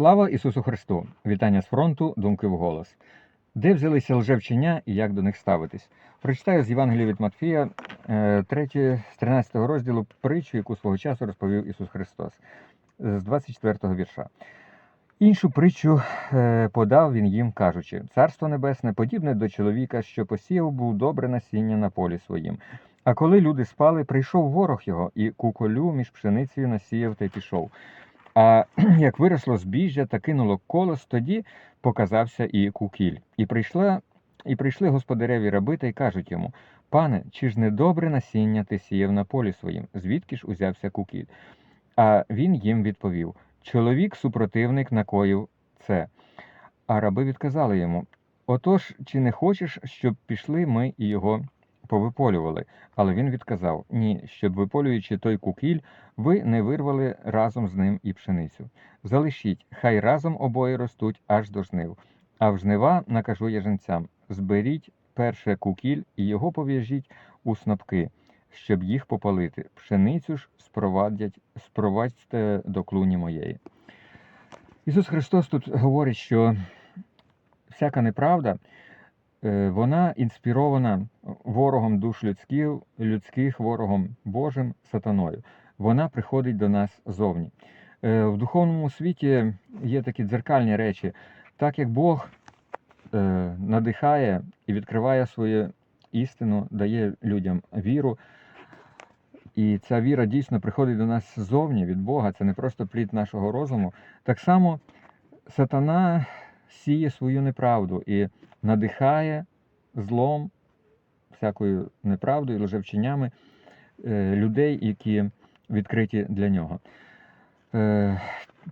Слава Ісусу Христу! Вітання з фронту, думки в голос. Де взялися лжевчення і як до них ставитись? Прочитаю з Євангелія від Матфія, 3, з 13 розділу притчу, яку свого часу розповів Ісус Христос, з 24 вірша. Іншу притчу е, подав він їм, кажучи: Царство Небесне подібне до чоловіка, що посіяв був добре насіння на полі своїм. А коли люди спали, прийшов ворог його, і куколю між пшеницею насіяв та й пішов. А як виросло збіжжя та кинуло колос, тоді показався і кукіль. І прийшла, і прийшли господареві раби та й кажуть йому: Пане, чи ж не добре насіння ти сіяв на полі своїм? Звідки ж узявся кукіль? А він їм відповів: Чоловік супротивник накоїв це. А раби відказали йому: Отож, чи не хочеш, щоб пішли ми і його повиполювали? Але він відказав: Ні, щоб виполюючи той кукіль, ви не вирвали разом з ним і пшеницю. Залишіть, хай разом обоє ростуть аж до жнив. А в жнива накажу я зберіть перше кукіль і його пов'яжіть у снопки, щоб їх попалити. Пшеницю ж спровадьте до клуні моєї. Ісус Христос тут говорить, що всяка неправда, вона інспірована ворогом душ людських, людських, ворогом Божим, сатаною. Вона приходить до нас зовні. Е, В духовному світі є такі дзеркальні речі, так як Бог е, надихає і відкриває свою істину, дає людям віру. І ця віра дійсно приходить до нас ззовні від Бога, це не просто плід нашого розуму. Так само сатана сіє свою неправду і надихає злом, всякою неправдою, лжевченнями е, людей, які відкриті для нього. Е,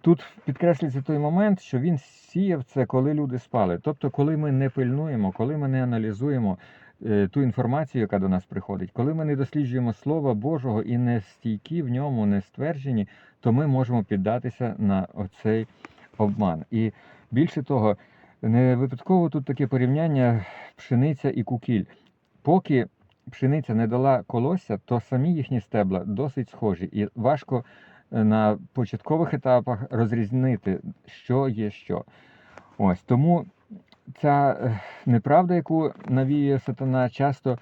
Тут підкреслюється той момент, що він сіяв це, коли люди спали. Тобто, коли ми не пильнуємо, коли ми не аналізуємо е, ту інформацію, яка до нас приходить, коли ми не досліджуємо Слова Божого і не стійкі в ньому, не стверджені, то ми можемо піддатися на оцей обман. І більше того, не випадково тут таке порівняння пшениця і кукіль. Поки пшениця не дала колосся, то самі їхні стебла досить схожі, і важко е, на початкових етапах розрізнити, що є що. Ось тому ця е, неправда, яку навіює сатана, часто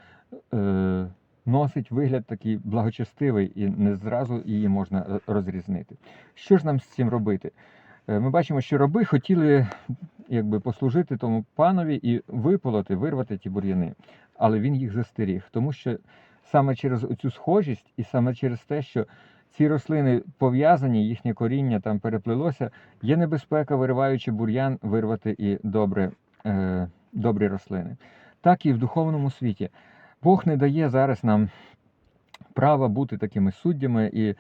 е, носить вигляд такий благочестивий, і не зразу її можна е, розрізнити. Що ж нам з цим робити? Е, Ми бачимо, що раби хотіли якби, послужити тому панові і виполоти, вирвати ті бур'яни, але він їх застеріг, тому що саме через цю схожість і саме через те, що ці рослини пов'язані, їхнє коріння там переплилося, є небезпека, вириваючи бур'ян, вирвати і добре, е, добрі рослини. Так і в духовному світі. Бог не дає зараз нам права бути такими суддями і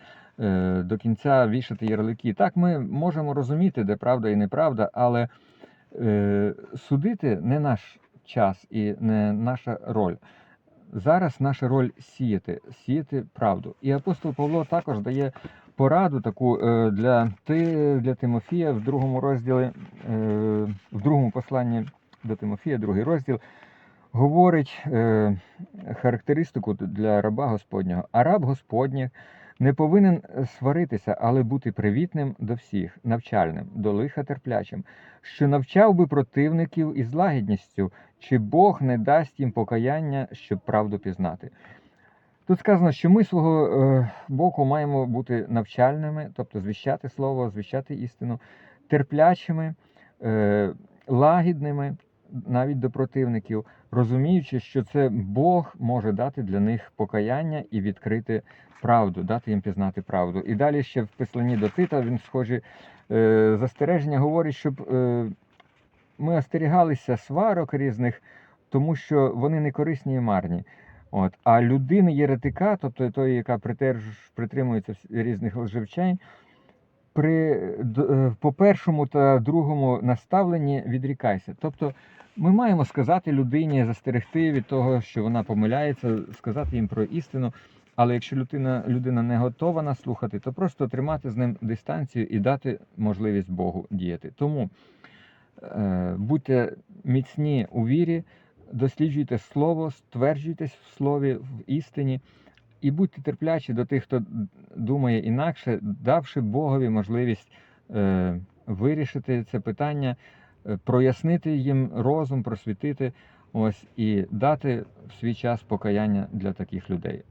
до кінця вішати ярлики. Так, ми можемо розуміти, де правда і неправда, але е, судити не наш час і не наша роль. Зараз наша роль сіяти, сіяти правду. І апостол Павло також дає пораду таку е, для, для Тимофія в другому розділі, е, в другому посланні до Тимофія, другий розділ, говорить е, характеристику для раба Господнього. А раб Господній не повинен сваритися, але бути привітним до всіх, навчальним, до лиха терплячим, що навчав би противників із лагідністю, чи Бог не дасть їм покаяння, щоб правду пізнати. Тут сказано, що ми свого е, боку маємо бути навчальними, тобто звіщати слово, звіщати істину, терплячими, е, лагідними навіть до противників, розуміючи, що це Бог може дати для них покаяння і відкрити правду, дати їм пізнати правду. І далі ще в посланні до Тита він схожі е, застереження говорить, щоб е, ми остерігалися сварок різних, тому що вони не корисні і марні. От. А людини єретика, тобто тої, яка притримується різних лжевчень, при, е, по першому та другому наставленні відрікайся. Тобто ми маємо сказати людині, застерегти від того, що вона помиляється, сказати їм про істину. Але якщо людина, людина не готова нас слухати, то просто тримати з ним дистанцію і дати можливість Богу діяти. Тому е, будьте міцні у вірі, досліджуйте слово, стверджуйтесь в слові, в істині, і будьте терплячі до тих, хто думає інакше, давши Богові можливість е, вирішити це питання, е, прояснити їм розум, просвітити ось і дати в свій час покаяння для таких людей.